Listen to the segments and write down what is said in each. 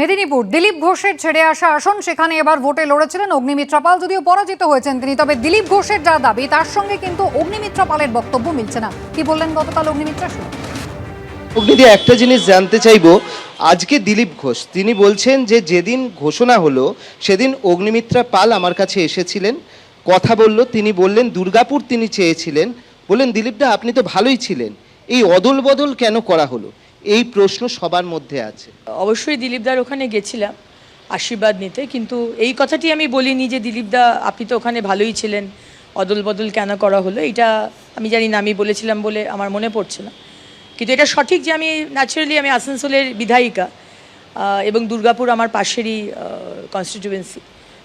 মেদিনীপুর দিলীপ ঘোষের ছেড়ে আসা আসন, সেখানে এবার ভোটে লড়েছিলেন অগ্নিমিত্রা পাল, যদিও পরাজিত হয়েছেন তিনি। তবে দিলীপ ঘোষের যা দাবি, তার সঙ্গে কিন্তু অগ্নিমিত্রা পালের বক্তব্য মিলছে না। কি বললেন গতকাল অগ্নিমিত্রা? অগ্নিদি একটা জিনিস জানতে চাইব। আজকে দিলীপ ঘোষ, তিনি বলছেন যে যেদিন ঘোষণা হলো, সেদিন অগ্নিমিত্রা পাল আমার কাছে এসেছিলেন, কথা বলল, তিনি বললেন দুর্গাপুর তিনি চেয়েছিলেন। বললেন, দিলীপদা, আপনি তো ভালোই ছিলেন। এই অদল বদল কেন করা হলো? এই প্রশ্ন সবার মধ্যে আছে। অবশ্যই দিলীপদার ওখানে গেছিলাম আশীর্বাদ নিতে, কিন্তু এই কথাটি আমি বলিনি যে দিলীপদা, আপনি তো ওখানে ভালোই ছিলেন অদল বদল কেন করা হলো এটা আমি জানি না, আমি বলেছিলাম বলে আমার মনে পড়ছে না। কিন্তু এটা সঠিক যে আমি ন্যাচারালি আমি আসানসোলের বিধায়িকা এবং দুর্গাপুর আমার পাশেরই কনস্টিটিউয়েন্সি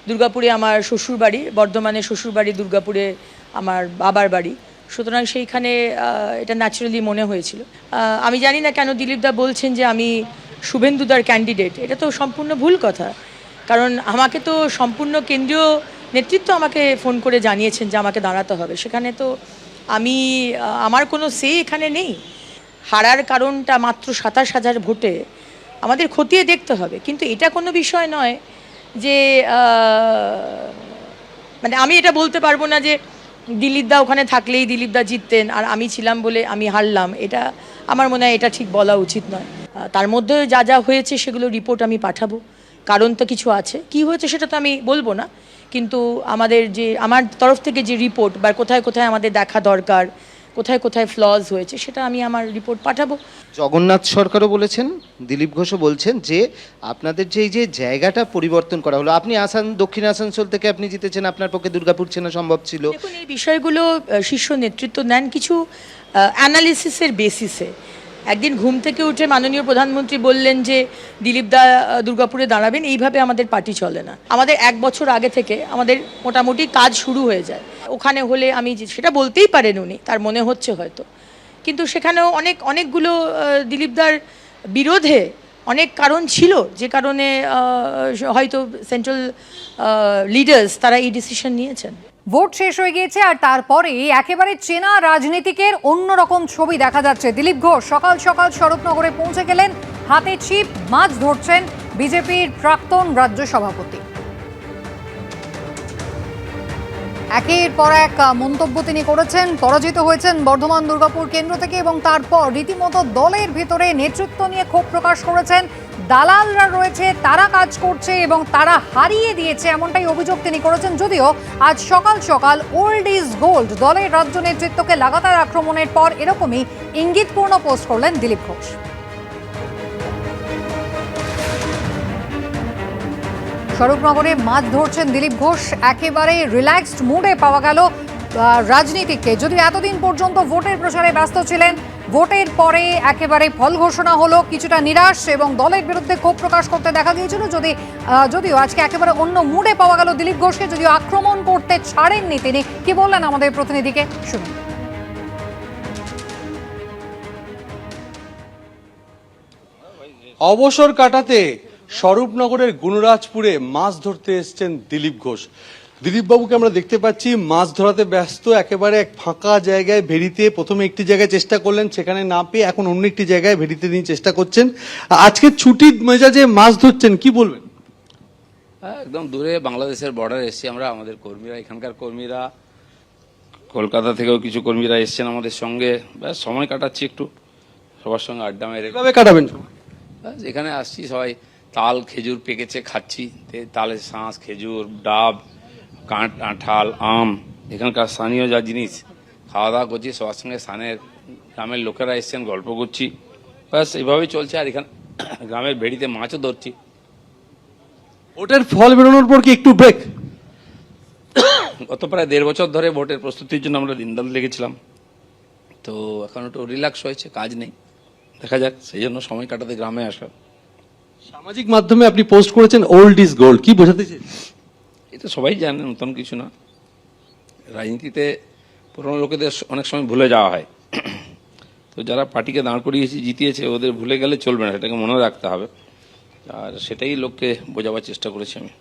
দুর্গাপুরে আমার শ্বশুরবাড়ি বর্ধমানে শ্বশুরবাড়ি, দুর্গাপুরে আমার বাবার বাড়ি। সুতরাং সেইখানে এটা ন্যাচারালি মনে হয়েছিল। আমি জানি না কেন দিলীপদা বলছেন যে আমি শুভেন্দুদার ক্যান্ডিডেট এটা তো সম্পূর্ণ ভুল কথা। কারণ আমাকে তো সম্পূর্ণ কেন্দ্রীয় নেতৃত্ব আমাকে ফোন করে জানিয়েছেন যে আমাকে দাঁড়াতে হবে। সেখানে তো আমি আমার কোনো সে এখানে নেই। হারার কারণটা মাত্র সাতাশ হাজার ভোটে আমাদের খতিয়ে দেখতে হবে। কিন্তু এটা কোনো বিষয় নয় যে মানে আমি এটা বলতে পারব না যে দিলীপদা ওখানে থাকলেই দিলীপদা জিততেন আর আমি ছিলাম বলে আমি হারলাম। এটা আমার মনে হয় এটা ঠিক বলা উচিত নয়। তার মধ্যে যা যা হয়েছে সেগুলো রিপোর্ট আমি পাঠাবো। কারণ তো কিছু আছে। কি হয়েছে সেটা তো আমি বলব না। কিন্তু আমাদের যে, আমার তরফ থেকে যে রিপোর্ট বা কোথায় কোথায় আমাদের দেখা দরকার কোথায় কোথায় ফ্লজ হয়েছে সেটা আমি আমার রিপোর্ট পাঠাবো। জগন্নাথ সরকারও বলেছেন দিলীপ ঘোষও বলছেন যে আপনাদের যে এই যে জায়গাটা পরিবর্তন করা হলো আপনি আসান দক্ষিণ আসানসোল থেকে আপনি জিতেছেন আপনার পক্ষে দুর্গাপুর চেনা সম্ভব ছিল। এই বিষয়গুলো শীর্ষ নেতৃত্ব নেন কিছু অ্যানালিসিসের বেসিসে একদিন ঘুম থেকে উঠে মাননীয় প্রধানমন্ত্রী বললেন যে, দিলীপ দা দুর্গাপুরে দাঁড়াবেন, এইভাবে আমাদের পার্টি চলে না। আমাদের এক বছর আগে থেকে আমাদের মোটামুটি কাজ শুরু হয়ে যায়। ওখানে হলে আমি সেটা বলতেই পারেন উনি, তার মনে হচ্ছে হয়তো। কিন্তু সেখানেও অনেক, অনেকগুলো দিলীপদার বিরোধে অনেক কারণ ছিল, যে কারণে হয়তো সেন্ট্রাল লিডার্স তারা এই ডিসিশন নিয়েছেন। ভোট শেষ হয়ে গিয়েছে আর তারপরে একেবারে চেনা রাজনীতিকের অন্যরকম ছবি দেখা যাচ্ছে। দিলীপ ঘোষ সকাল সকাল স্বরূপনগরে পৌঁছে গেলেন, হাতে ছিপ, মাছ ধরছেন বিজেপির প্রাক্তন রাজ্য সভাপতি। একের পর এক মন্তব্য তিনি করেছেন, পরাজিত হয়েছেন বর্ধমান দুর্গাপুর কেন্দ্র থেকে এবং তারপর রীতিমতো দলের ভিতরে নেতৃত্ব নিয়ে ক্ষোভ প্রকাশ করেছেন দালালরা রয়েছে, তারা কাজ করছে এবং তারা হারিয়ে দিয়েছে এমনটাই অভিযোগ তিনি করেছেন। যদিও আজ সকাল সকাল ওল্ড ইজ গোল্ড দলের রাজ্য নেতৃত্বকে লাগাতার আক্রমণের পর এরকমই ইঙ্গিতপূর্ণ পোস্ট করলেন দিলীপ ঘোষ। স্বরূপনগরে মাছ ধরছেন দিলীপ ঘোষ। একেবারে রিল্যাক্সড মুডে পাওয়া গেল রাজনীতিকে যদি এতদিন পর্যন্ত ভোটের প্রচারে ব্যস্ত ছিলেন ভোটের পরে একেবারে ফল ঘোষণা হলো, কিছুটা নিরাশ এবং দলের বিরুদ্ধে ক্ষোভ প্রকাশ করতে দেখা গিয়েছিল। যদি যদিও আজকে একেবারে অন্য মুডে পাওয়া গেল দিলীপ ঘোষকে, যদিও আক্রমণ করতে ছাড়েননি তিনি। কি বললেন আমাদের প্রতিনিধিকে? শুনুন। অবসর কাটাতে স্বরূপনগরের গুণরাজপুরে মাছ ধরতে এসছেন দিলীপ ঘোষ। দিলীপ বাবুকে আমরা দেখতে পাচ্ছি মাছ ধরাতে ব্যস্ত একেবারে এক ফাঁকা জায়গায় ভেড়িতে প্রথমে একটি জায়গায় চেষ্টা করলেন সেখানে না পেয়ে এখন অন্য একটি জায়গায় ভেড়িতে নিয়ে চেষ্টা করছেন। আজকে ছুটির মেজাজে মাছ ধরছেন কি বলবেন? একদম দূরে বাংলাদেশের বর্ডার এসছি আমরা আমাদের কর্মীরা এখানকার কর্মীরা কলকাতা থেকেও কিছু কর্মীরা এসছেন আমাদের সঙ্গে। ব্যাস সময় কাটাচ্ছি একটু সবার সঙ্গে আড্ডা মেরে। কীভাবে কাটাবেন ব্যাস এখানে আসছি সবাই তাল খেজুর পেকেছে খাচ্ছি। তালের শাঁস খেজুর ডাব কাঁট আঁঠাল আম এখানকার স্থানীয় যা জিনিস খাওয়া দাওয়া করছি সবার সঙ্গে স্থানের গ্রামের লোকেরা এসছেন গল্প করছি। ব্যাস এইভাবেই চলছে আর এখানে গ্রামের ভেড়িতে মাছও ধরছি। ভোটের ফল বেরোনোর পর কি একটু ব্রেক গত প্রায় দেড় বছর ধরে ভোটের প্রস্তুতির জন্য আমরা দিনদাল লেগেছিলাম তো এখন একটু রিল্যাক্স হয়েছে কাজ নেই। দেখা যাক সেই জন্য সময় কাটাতে গ্রামে আসা সামাজিক মাধ্যমে আপনি পোস্ট করেছেন ওল্ড ইজ গোল্ড কি বোঝাতে চেয়েছেন এটা সবাই জানে নতুন কিছু না। রাজনীতিতে পুরনো লোকেদের অনেক সময় ভুলে যাওয়া হয়। তো যারা পার্টিকে দাঁড় করিয়েছে জিতিয়েছে ওদের ভুলে গেলে চলবে না সেটাকে মনে রাখতে হবে। আর সেটাই লোককে বোঝাবার চেষ্টা করেছি আমি।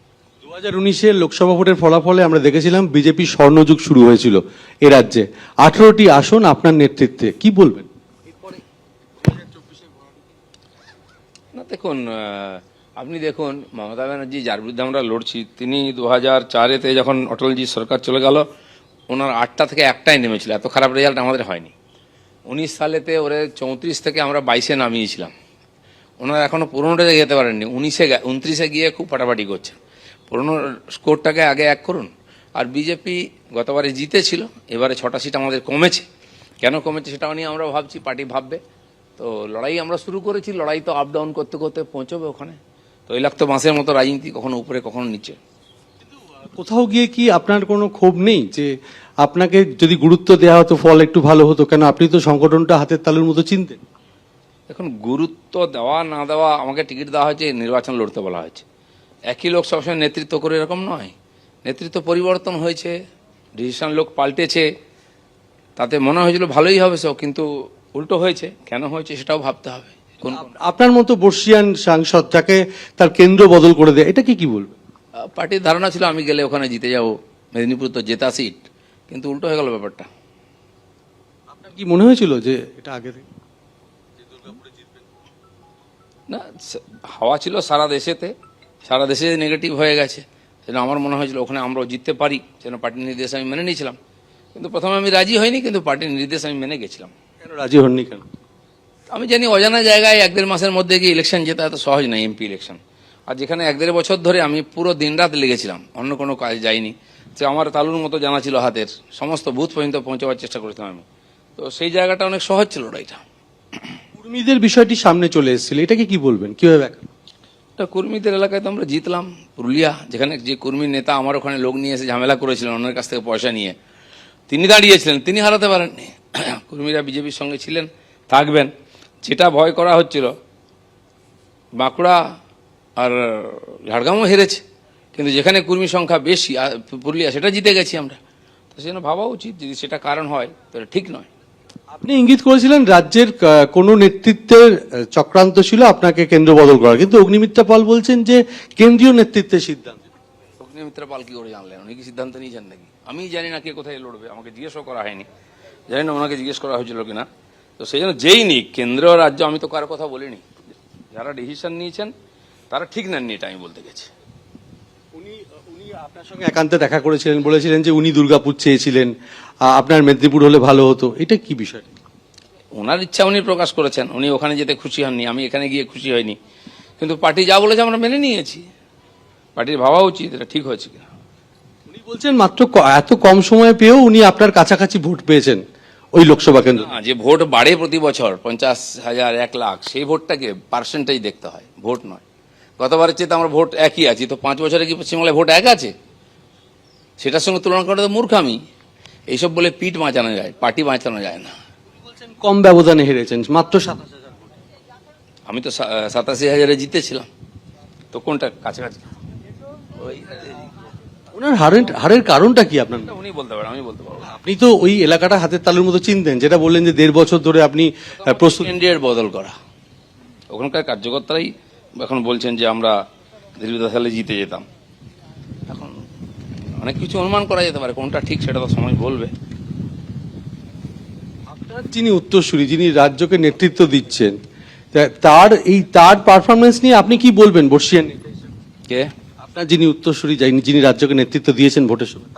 দু হাজার উনিশের লোকসভা ভোটের ফলাফলে আমরা দেখেছিলাম বিজেপি স্বর্ণযুগ শুরু হয়েছিল এ রাজ্যে। আঠারোটি আসন আপনার নেতৃত্বে কি বলবেন? না দেখুন আপনি দেখুন, মমতা ব্যানার্জি, যার বিরুদ্ধে আমরা লড়ছি, তিনি দু হাজার চারেতে যখন অটলজি সরকার চলে গেল, ওনার আটটা থেকে একটাই নেমেছিল। এত খারাপ রেজাল্ট আমাদের হয়নি। উনিশ সালেতে ওরে চৌত্রিশ থেকে আমরা বাইশে নামিয়েছিলাম। ওনারা এখনও পুরোনোটা যেতে পারেননি। উনিশে উনত্রিশে গিয়ে খুব ফাটাফাটি করছেন। পুরোনো স্কোরটাকে আগে এক করুন। আর বিজেপি গতবারে জিতেছিল, এবারে ছটা সিট আমাদের কমেছে। কেন কমেছে সেটাও নিয়ে আমরা ভাবছি, পার্টি ভাববে। তো লড়াই আমরা শুরু করেছি, লড়াই তো আপ ডাউন করতে করতে পৌঁছবে ওখানে। তৈলাক্ত বাঁশের মতো রাজনীতি কখনো উপরে কখনো নিচে। কোথাও গিয়ে কি আপনার কোনো ক্ষোভ নেই যে আপনাকে যদি গুরুত্ব দেওয়া হতো ফল একটু ভালো হতো? কেন আপনি তো সংগঠনটা হাতের তালুর মতো চিনতেন। এখন গুরুত্ব দেওয়া না দেওয়া আমাকে টিকিট দেওয়া হয়েছে নির্বাচন লড়তে বলা হয়েছে। একই লোক সবসময় নেতৃত্ব করে এরকম নয়। নেতৃত্ব পরিবর্তন হয়েছে ডিসিশন লোক পাল্টেছে। তাতে মনে হয়েছিল ভালোই হবে সব কিন্তু উল্টো হয়েছে। কেন হয়েছে সেটাও ভাবতে হবে। আপনার মতো বর্ষিয়ান সাংসদ যাকে তার কেন্দ্র বদল করে দেয় এটা কি কি বলবে? পার্টির ধারণা ছিল আমি গেলে ওখানে জিতে যাব মেদিনীপুর তো জেতা সিট কিন্তু উল্টো হয়ে গেল ব্যাপারটা। আপনার কি মনে হয়েছিল যে এটা আগে না হাওয়া ছিল সারা দেশেতে সারা দেশে নেগেটিভ হয়ে গেছে সেটা আমার মনে হয়েছিল ওখানে আমরাও জিততে পারি সেজন্য পার্টির নির্দেশ আমি মেনে নিয়েছিলাম। কিন্তু প্রথমে আমি রাজি হইনি কিন্তু পার্টির নির্দেশ আমি মেনে গেছিলাম। কেন রাজি হননি কেন? আমি জানি অজানা জায়গায় এক দেড় মাসের মধ্যে গিয়ে ইলেকশন জেতা এত সহজ নয় এমপি ইলেকশন আর যেখানে এক দেড় বছর ধরে আমি পুরো দিনরাত লেগেছিলাম অন্য কোনো কাজ যাইনি যে আমার তালুর মতো জানা ছিল হাতের সমস্ত বুথ পর্যন্ত পৌঁছাবার চেষ্টা করেছিলাম আমি। তো সেই জায়গাটা অনেক সহজ ছিল লড়াইটা কর্মীদের বিষয়টি সামনে চলে এসেছিল এটাকে কি বলবেন? কীভাবে একটা কর্মীদের এলাকায় তো আমরা জিতলাম পুরুলিয়া যেখানে যে কর্মী নেতা আমার ওখানে লোক নিয়ে এসে ঝামেলা করেছিলেন অন্যের কাছ থেকে পয়সা নিয়ে। তিনি দাঁড়িয়েছিলেন তিনি হারাতে পারেননি। কর্মীরা বিজেপির সঙ্গে ছিলেন থাকবেন। যেটা ভয় করা হচ্ছিল বাঁকুড়া আর ঝাড়গ্রামও হেরেছে কিন্তু যেখানে কর্মী সংখ্যা বেশি আর পুরুলিয়া সেটা জিতে গেছি আমরা। তো সেজন্য ভাবা উচিত যদি সেটা কারণ হয় তাহলে ঠিক নয়। আপনি ইঙ্গিত করেছিলেন রাজ্যের কোনো নেতৃত্বের চক্রান্ত ছিল আপনাকে কেন্দ্র বদল করার কিন্তু অগ্নিমিত্রা পাল বলছেন যে কেন্দ্রীয় নেতৃত্বের সিদ্ধান্ত। অগ্নিমিত্রা পাল কি করে জানলেন? উনি কি সিদ্ধান্ত নিয়েছেন নাকি? আমি জানি না কে কোথায় লড়বে আমাকে জিজ্ঞেসও করা হয়নি। জানি না ওনাকে জিজ্ঞেস করা হয়েছিল কিনা। তো সেই জন্য যেই নিক কেন্দ্র রাজ্য আমি তো কারও কথা বলিনি। যারা ডিসিশন নিয়েছেন তারা ঠিক নেননি এটা আমি বলতে গেছি। উনি উনি আপনার সঙ্গে একান্তে দেখা করেছিলেন বলেছিলেন যে উনি দুর্গাপুর চেয়েছিলেন আপনার মেদিনীপুর হলে ভালো হতো। এটা কি বিষয়? ওনার ইচ্ছা উনি প্রকাশ করেছেন উনি ওখানে যেতে খুশি হননি আমি এখানে গিয়ে খুশি হয়নি কিন্তু পার্টি যা বলেছে আমরা মেনে নিয়েছি। পার্টির ভাবা উচিত এটা ঠিক হয়েছে কিনা। উনি বলছেন মাত্র এত কম সময় পেয়েও উনি আপনার কাছাকাছি ভোট পেয়েছেন। ওই লোকসভা কেন্দ্র। না, যে ভোট বাড়ে প্রতি বছর পঞ্চাশ হাজার এক লাখ সেই ভোটটাকে পার্সেন্টেজ দেখতে হয় ভোট নয়। গতবারের চেয়ে তো আমার ভোট একই আছে তো পাঁচ বছরে কি পশ্চিমবাংলায় ভোট এক আছে? সেটার সঙ্গে তুলনা করে তো মূর্খামি। এইসব বলে পিঠ বাঁচানো যায় পার্টি বাঁচানো যায় না। কম ব্যবধানে হেরেছেন মাত্র সাতাশ হাজার আমি তো সা- সাতাশি হাজারে জিতেছিলাম। তো কোনটা কাছাকাছি? ওই ওনার হারের হারের কারণটা কি আপনার? উনি বলতে পারেন আমি বলতে পারব আপনি তো ওই এলাকাটা হাতের তালুর মতো চিনতেন যেটা বললেন যে দেড় বছর ধরে আপনি প্রস্তুত কেন্দ্রের বদল করা। ওখানকার কার্যকর্তারাই এখন বলছেন যে আমরা দীর্ঘদা সালে জিতে যেতাম। এখন অনেক কিছু অনুমান করা যেতে পারে কোনটা ঠিক সেটা তো সময় বলবে। আপনার যিনি উত্তরসূরি যিনি রাজ্যকে নেতৃত্ব দিচ্ছেন তার এই তার পারফরমেন্স নিয়ে আপনি কি বলবেন বর্ষিয়ান কে? আপনার যিনি উত্তরসূরি যিনি- যিনি রাজ্যকে নেতৃত্ব দিয়েছেন ভোটের সময়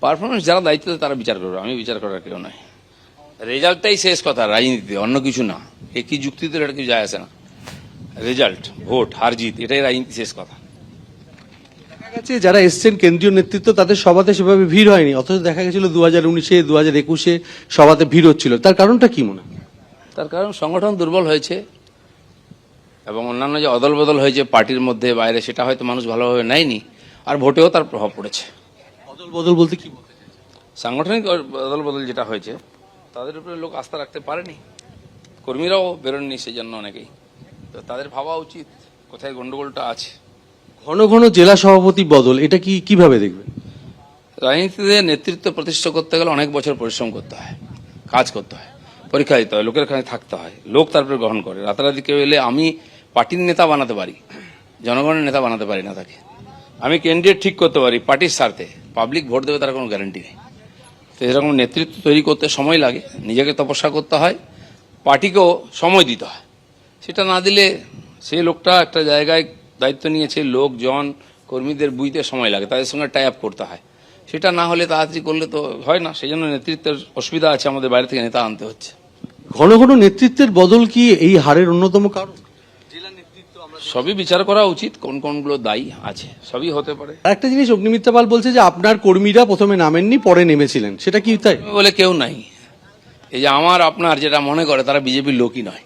পারফরমেন্স যারা দায়িত্ব দেয় তারা বিচার করবে আমি বিচার করার কেউ নয় রেজাল্টটাই শেষ কথা রাজনীতিতে অন্য কিছু না। এ কি যুক্তিতে এটা কিছু যায় আসে না। রেজাল্ট ভোট হার জিত এটাই রাজনীতি শেষ কথা। দেখা গেছে যারা এসছেন কেন্দ্রীয় নেতৃত্ব তাদের সভাতে সেভাবে ভিড় হয়নি অথচ দেখা গেছিল দু হাজার উনিশে দু হাজার একুশে সভাতে ভিড় হচ্ছিল। তার কারণটা কি মনে হয়? তার কারণ সংগঠন দুর্বল হয়েছে এবং অন্যান্য যে অদল বদল হয়েছে পার্টির মধ্যে বাইরে সেটা হয়তো মানুষ ভালোভাবে নেয়নি আর ভোটেও তার প্রভাব পড়েছে। অদল বদল বলতে কি বলতে সাংগঠনিক অদল বদল যেটা হয়েছে তাদের উপরে লোক আস্থা রাখতে পারেনি। কর্মীরাও বেরোননি সেই জন্য অনেকেই। তো তাদের ভাবা উচিত কোথায় গন্ডগোলটা আছে। ঘন ঘন জেলা সভাপতি বদল এটা কি কীভাবে দেখবেন? রাজনীতিতে নেতৃত্ব প্রতিষ্ঠা করতে গেলে অনেক বছর পরিশ্রম করতে হয় কাজ করতে হয় পরীক্ষা দিতে হয় লোকের কাছে থাকতে হয় লোক তারপরে গ্রহণ করে। রাতারাতি কেউ এলে আমি পার্টির নেতা বানাতে পারি, জনগণের নেতা বানাতে পারি না তাকে। আমি ক্যান্ডিডেট ঠিক করতে পারি, পার্টির স্বার্থে। পাবলিক ভোট দেবে তার কোনো গ্যারান্টি নেই। তো এরকম নেতৃত্ব তৈরি করতে সময় লাগে, নিজেকে তপস্যা করতে হয়, পার্টিকেও সময় দিতে হয়। সেটা না দিলে সেই লোকটা একটা জায়গায় দায়িত্ব নিয়েছে লোকজন, কর্মীদের বুঝতে সময় লাগে, তাদের সঙ্গে টাই আপ করতে হয়। সেটা না হলে তাড়াতাড়ি করলে তো হয় না সেই জন্য নেতৃত্বের অসুবিধা আছে, আমাদের বাইরে থেকে নেতা আনতে হচ্ছে। ঘন ঘন নেতৃত্বের বদল কি এই হারের অন্যতম কারণ? সবই বিচার করা উচিত কোন কোনগুলো দায়ী আছে সবই হতে পারে। একটা জিনিস অগ্নিমিত্রা পাল বলছে যে আপনার কর্মীরা প্রথমে নামেননি পরে নেমেছিলেন। সেটা কি তাই? বলে কেউ নাই। এই যে আমার আপনার যেটা মনে করে তারা বিজেপির লোকই নয়।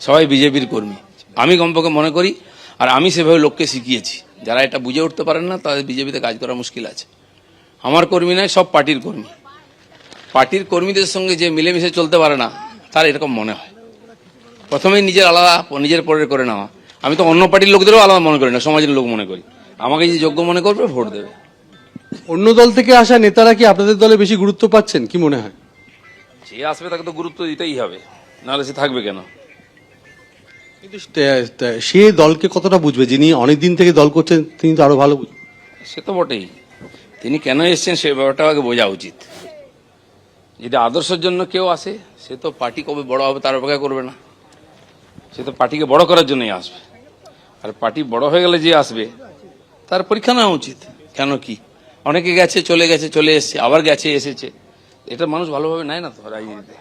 সবাই বিজেপির কর্মী। আমি কমপক্ষে মনে করি আর আমি সেভাবে লোককে শিখিয়েছি। যারা এটা বুঝে উঠতে পারেন না তাদের বিজেপিতে কাজ করা মুশকিল আছে। আমার কর্মী নয় সব পার্টির কর্মী। পার্টির কর্মীদের সঙ্গে যে মিলেমিশে চলতে পারে না তার এরকম মনে হয়। প্রথমেই নিজের আলাদা নিজের পরের করে নেওয়া। আমি তো অন্য পার্টির লোকদেরও আলাদা মনে করি না সমাজের লোক মনে করি। আমাকে যে যোগ্য মনে করবে ভোট দেবে। অন্য দল থেকে আসা নেতারা কি আপনাদের দলে বেশি গুরুত্ব পাচ্ছেন কি মনে হয়? যে আসবে তাকে তো গুরুত্ব দিতেই হবে নাহলে সে থাকবে কেন? কিন্তু সে দলকে কতটা বুঝবে? যিনি অনেক দিন থেকে দল করছেন তিনি তো আরও ভালো বুঝবেন সে তো বটেই। তিনি কেন এসছেন সে ব্যাপারটা আগে বোঝা উচিত। যদি আদর্শের জন্য কেউ আসে সে তো পার্টি কবে বড় হবে তার অপেক্ষা করবে না। সে তো পার্টিকে বড় করার জন্যই আসবে। আর পার্টি বড় হয়ে গেলে যে আসবে, তার পরীক্ষা নেওয়া উচিত। কেন কি? অনেকে গেছে, চলে গেছে, চলে এসছে, আবার গেছে, এসেছে। এটা মানুষ ভালোভাবে নেয় না তো রাজনীতিতে।